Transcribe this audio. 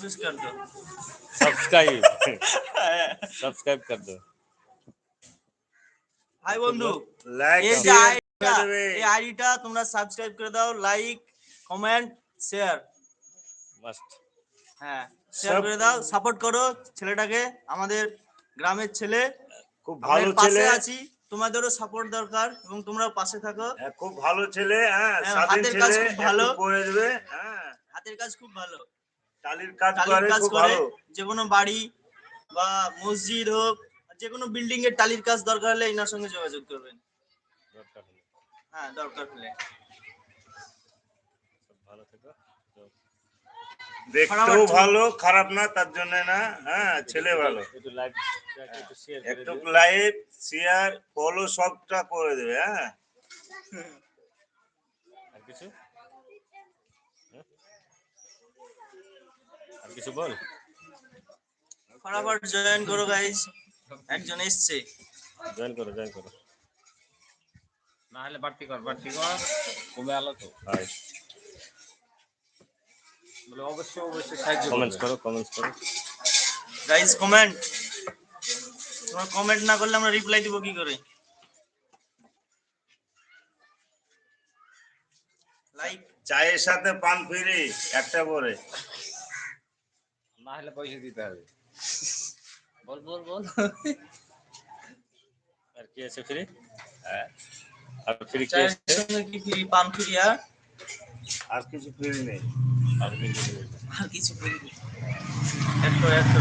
कोशिश कर दो सब्सक्राइब सब्सक्राइब कर दो হাই বন্ধু লাইক এই যে শেয়ার আইডিটা করে দেবে এই আইডিটা তোমরা সাবস্ক্রাইব করে দাও লাইক কমেন্ট শেয়ার मस्त হ্যাঁ শেয়ার সব- করে দাও সাপোর্ট করো ছেলেটাকে আমাদের গ্রামের ছেলে খুব ভালো আমাদের পাশে ছেলে আছি তোমাদেরও সাপোর্ট দরকার এবং তোমরাও পাশে থাকো হ্যাঁ, খুব ভালো ছেলে হ্যাঁ হ্যাঁ, স্বাধীন হাতের কাজ ছেলে খুব ভালো। একটু করে দেবে হ্যাঁ হাতের কাজ খুব ভালো টালির কাজ টালির করে কাজ করে যে কোনো বাড়ি বা মসজিদ হোক যে কোনো বিল্ডিং এর টালির কাজ দরকার হলে এনার সঙ্গে যোগাযোগ করবেন। হ্যাঁ দরকার হলে। ভালো থেকো। দেখতেও ভালো খারাপ না তার জন্য না হ্যাঁ ছেলে ভালো। একটু লাইভ শেয়ার ফলো সবটা করে দেবে হ্যাঁ। আর কিছু? হ্যাঁ? আর কিছু বল? ফটাফট জয়েন করো গাইজ একজন এসছে। জয়েন করো জয়েন করো। না হলে বাড়তি কর বাড়তি কর। কমে আলো তো। হাই বলে অবশ্যই অবশ্যই সাহায্য কমেন্টস করো কমেন্টস করো। গাইজ কমেন্ট তোমার কমেন্ট না করলে আমরা রিপ্লাই দিব কি করে লাইক চায়ের সাথে পান ফিরি একটা করে। না হলে পয়সা দিতে হবে। বল বল বল। আর কি আছে ফ্রি? হ্যাঁ। আর ফ্রি কি চায়ের আছে? সঙ্গে কি ফ্রি? পান ফ্রি আর? আর কিছু ফিরি নেই। আর কিছু নেই। আর কিছু ফ্রি একটু একটু